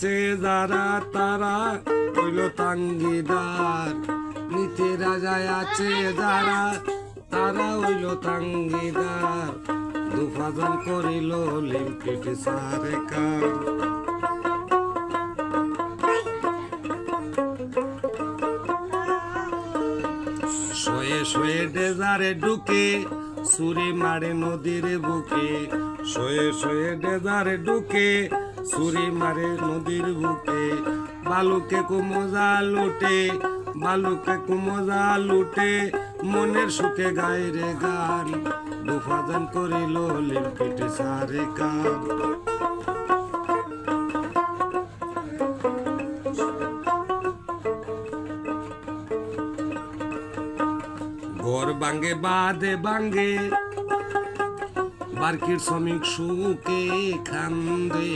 সে যারা তারা হইল তাঙ্গিদার নিতে রাজায় আছে যারা, তারা হইল তাঙ্গিদার। দুফাজন করিল লিম্পিট সারে শয়ে শয়ে ডেজারে ঢুকে সুরি মারে নদীর বুকে। শয়ে শয়ে ডেজারে ঢুকে সুরি মারে নদীর বুকে, বালুকে কুমজা লুটে, বালুকে কুমজা লুটে, মনের সুখে গায়ে রে গান দুফাদান করিল লিম্পিটে সারে কান। ঘর বাঙ্গে বাদে বাঙ্গে বার্কির শ্রমিক সুকে খান্দে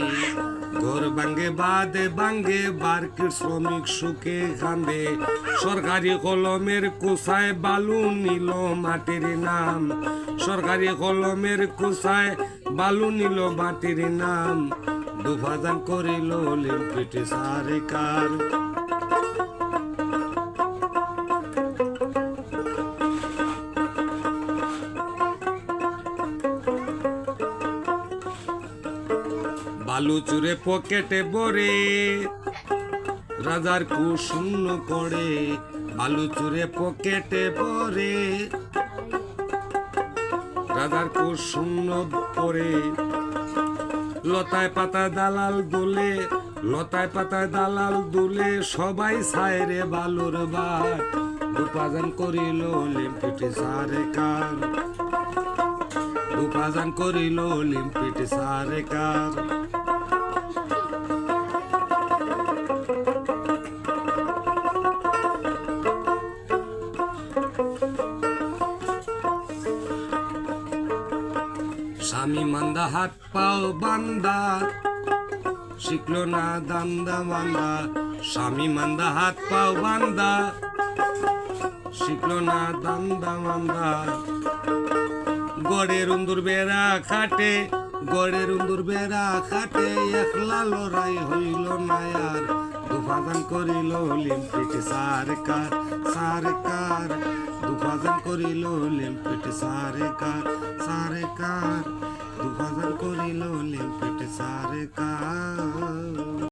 ঘর বাঙ্গে বাদে বাঙ্গে বার্কির শ্রমিক সুকে খান্দে সরকারি কলমের কুসায় বালু নিল মাটির নাম। সরকারি কলমের কুসায় বালু নিল মাটির নাম। দুফাদান করিল লিম্পিটি সারে বালু চুরে পকেটে বরে রাজার কু শূন্য করে বালু চুরে পকেটে পরে রাজার কু শূন্য পরে লতায় পাতায় দালাল দুলে, লতায় পাতায় দালাল দুলে সবাই সায়রে বালুর বাট উপার্জন করিল লিম্পিটি সারে কার। উপার্জন করিল লিম্পিটি সারে কার। স্বামী মান্দা, হাত পাও বান্দা। শিখলো না দান্দা মান্দা, স্বামী মান্দা, হাত পাও বান্দা। শিখলো না দান্দা মান্দা। গড়ের উন্দুর বেড়া খাটে, গড়ের উন্দুর বেড়া খাটে, একলা লড়াই হইল না আর। দুফাদান করিল লিম্পিট সারকার সারকার। দুফাদান করিল লিম্পিট সারে কার দুফাদান করিল লিম্পিট সারকার